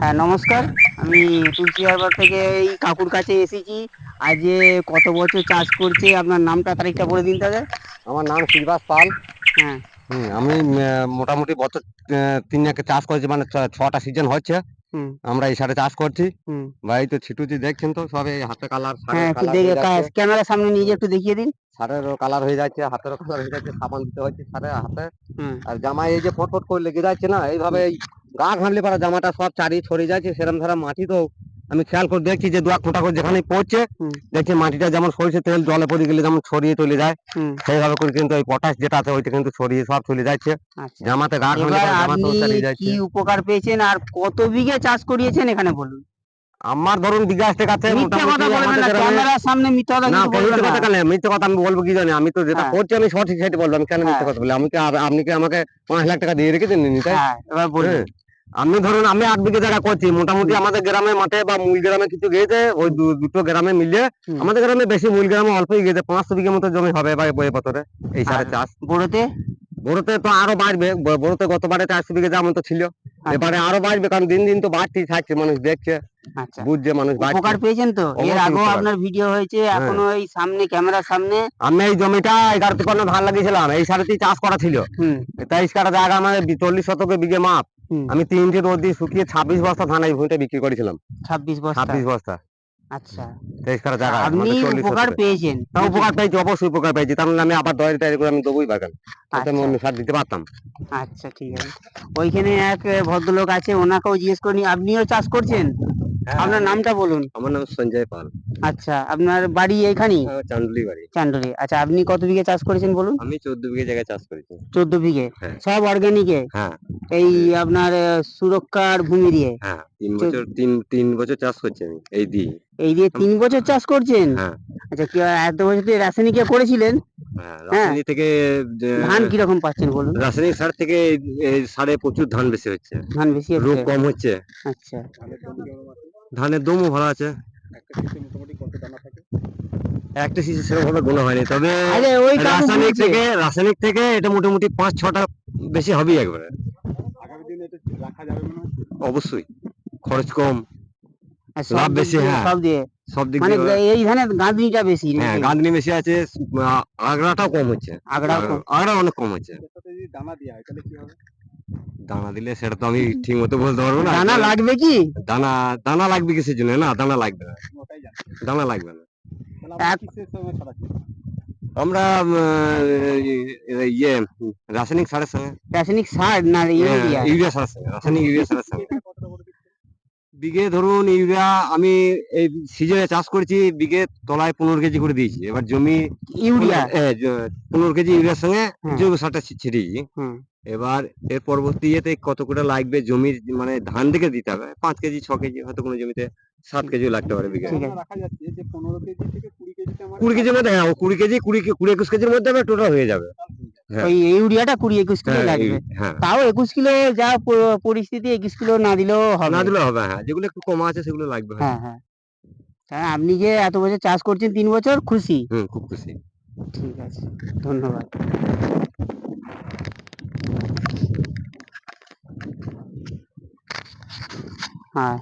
হ্যাঁ নমস্কার। আমি তুলসী হারবার থেকে এই কাকুর কাছে এসেছি। আজ এ কত বছর চাষ করছে? আপনার নামটা তারিখটা বলে দিন তাহলে। আমার নাম শ্রীবাস পাল। হ্যাঁ। হুম, আমি মোটামুটি বছর তিন চাষ করেছি মানে ছটা সিজন হচ্ছে। আমরা এই সারে চাষ করছি। হুম। ভাই তো ছিটুছি দেখছেন তো সব এই হাতে কালার ক্যামেরার সামনে নিয়ে একটু দেখিয়ে দিন। সারেরও কালার হয়ে যাচ্ছে হাতেরও কালার হয়ে যাচ্ছে সাবান দিতে হচ্ছে সারে হাতে। আর জামায় এই যে ফটফট করে লেগে যাচ্ছে না এইভাবে এই গা ঘামলে পারা জামাটা সব চারি ছড়িয়ে যাচ্ছে সেরকম ধারা মাটি তো আমি খেয়াল করে দেখছি যে দোয়া করে যেখানে পড়ছে দেখছি মাটিটা যেমন সরষে তেল জলে পড়ে গেলে যেমন ছড়িয়ে চলে যায়। সেইভাবে করে কিন্তু এই পটাশ যেটা আছে ওইটা কিন্তু ছড়িয়ে সব চলে যাচ্ছে। আচ্ছা। জামাতে গা ঘামলে কি উপকার পেয়েছেন আর কত বিঘে চাষ করিয়েছেন এখানে বলুন? আমার ধরুন বিঘা কাছে মিথ্যা কথা আমি বলব কি জানি? আমি তো যেটা হ্যাঁ। করছি আমি সঠিক সেটা বলব। আমি কেন মিথ্যে হ্যাঁ। কথা বলি? আমি কি আপনি কি আমাকে পাঁচ লাখ টাকা দিয়ে রেখেছেন তাই? আমি ধরুন আমি আট বিঘে জায়গা করছি মোটামুটি আমাদের গ্রামের মাঠে বা মূল গ্রামে কিছু গিয়েছে ওই দুটো গ্রামে মিলিয়ে আমাদের গ্রামে বেশি মূল গ্রামে অল্পই গিয়েছে পাঁচশো বিঘে মতো জমি হবে বা বয়ে বছরে এই সারে চাষ। বড়তে? বড়তে তো আরও বাড়বে বড়তে গতবারে চারশো বিঘে যেমন তো ছিল আচ্ছা। এবারে আরও বাড়বে কারণ দিন দিন তো বাড়তেই থাকছে মানুষ দেখছে বুঝছে মানুষ উপকার পেয়েছেন তো? এর অবশ্যই আগেও আপনার ভিডিও হয়েছে। এখনও এই সামনে ক্যামেরার সামনে। আমি এই জমিটা এগারো তিপ্পান্ন ধান লাগিয়েছিলাম এই সারেতেই চাষ করা ছিল। হুম। তেইশ কাটা জায়গা আমার চল্লিশ শতকে বিঘে মাপ। আমি তিনটে রোদ দিয়ে শুকিয়ে ছাব্বিশ বস্তা ধান এই ভূমিটা বিক্রি করেছিলাম। ছাব্বিশ বস্তা? ছাব্বিশ বস্তা। আচ্ছা। জায়গা। আপনি উপকার শতকে। পেয়েছেন। তা উপকার পেয়েছি অবশ্যই উপকার পেয়েছি। তার মানে আমি আবার করে আমি দেবোই বাগান। আচ্ছা। আমি অন্য সার দিতে পারতাম। আচ্ছা ঠিক আছে। ওইখানে এক ভদ্রলোক আছে ওনাকেও জিজ্ঞেস করি আপনিও চাষ করছেন? আপনার নামটা বলুন। আমার নাম সঞ্জয় পাল। আচ্ছা আপনার বাড়ি এইখানেই? চান্ডুলি বাড়ি। চান্ডলি আচ্ছা আপনি কত বিঘে চাষ করেছেন বলুন? আমি চোদ্দ বিঘে জায়গায় চাষ করেছি। চোদ্দ বিঘে? হ্যাঁ। সব অর্গানিকে হ্যাঁ। এই আপনার সুরক্ষার ভূমি দিয়ে? হ্যাঁ তিন বছর তিন তিন বছর চাষ করছি আমি এই দিয়ে। এই দিয়ে তিন বছর চাষ করছেন? হ্যাঁ। আচ্ছা কি এত বছর তো রাসায়নিকে করেছিলেন? হ্যাঁ রাসায়নিক থেকে ধান কীরকম পাচ্ছেন বলুন? রাসায়নিক সার থেকে সারে প্রচুর ধান বেশি হচ্ছে। ধান বেশি রোগ কম হচ্ছে। আচ্ছা। ধানের দমও ভালো আছে। একটা শীষে সেরকম ভাবে গোনা হয়নি তবে রাসায়নিক থেকে রাসায়নিক থেকে এটা মোটামুটি পাঁচ ছটা বেশি হবেই একবারে। অবশ্যই। খরচ কম। লাভ বেশি, হ্যাঁ। সব দিক মানে এই ধানের গাঁদনিটা বেশি হ্যাঁ? গাঁদনি বেশি আছে আগড়াটাও কম হচ্ছে। আগড়াও কম। আগড়া অনেক কম হচ্ছে। দানা দিলে সেটা তো আমি ঠিক মতো বলতে পারব না। দানা লাগবে কি? দানা দানা লাগবে কিসের জন্য? না দানা লাগবে না। দানা লাগবে না। আমরা ইয়ে রাসায়নিক সারের সঙ্গে। রাসায়নিক সার না ইউরিয়া হ্যাঁ, ইউরিয়া? সারের সঙ্গে রাসায়নিক ইউরিয়া সারের সঙ্গে। বিঘে ধরুন ইউরিয়া আমি এই সিজনে চাষ করেছি বিঘে তলায় পনেরো কেজি করে দিয়েছি। এবার জমি ইউরিয়া? পনেরো কেজি ইউরিয়ার সঙ্গে জৈব সারটা ছিটিয়েছি। হুম। এবার এর পরবর্তী ইয়েতে কত করে লাগবে জমির মানে ধান দিকে দিতে হবে? পাঁচ কেজি ছ কেজি হয়তো কোনো জমিতে সাত কেজিও লাগতে পারে বিঘে ঠিক আছে কুড়ি কেজির মধ্যে হ্যাঁ কুড়ি কেজি কুড়ি কুড়ি একুশ কেজির মধ্যে টোটাল হয়ে যাবে। হ্যাঁ। ওই ইউরিয়াটা কুড়ি একুশ কিলো হ্যাঁ, লাগবে। হ্যাঁ। তাও একুশ কিলো যা পরিস্থিতি একুশ কিলো না দিলেও হবে। না দিলে হবে হ্যাঁ যেগুলো একটু কমা আছে সেগুলো লাগবে হ্যাঁ। হ্যাঁ হ্যাঁ। আপনি যে এত বছর চাষ করছেন তিন বছর খুশি। হুম খুব খুশি। ঠিক আছে ধন্যবাদ। হ্যাঁ।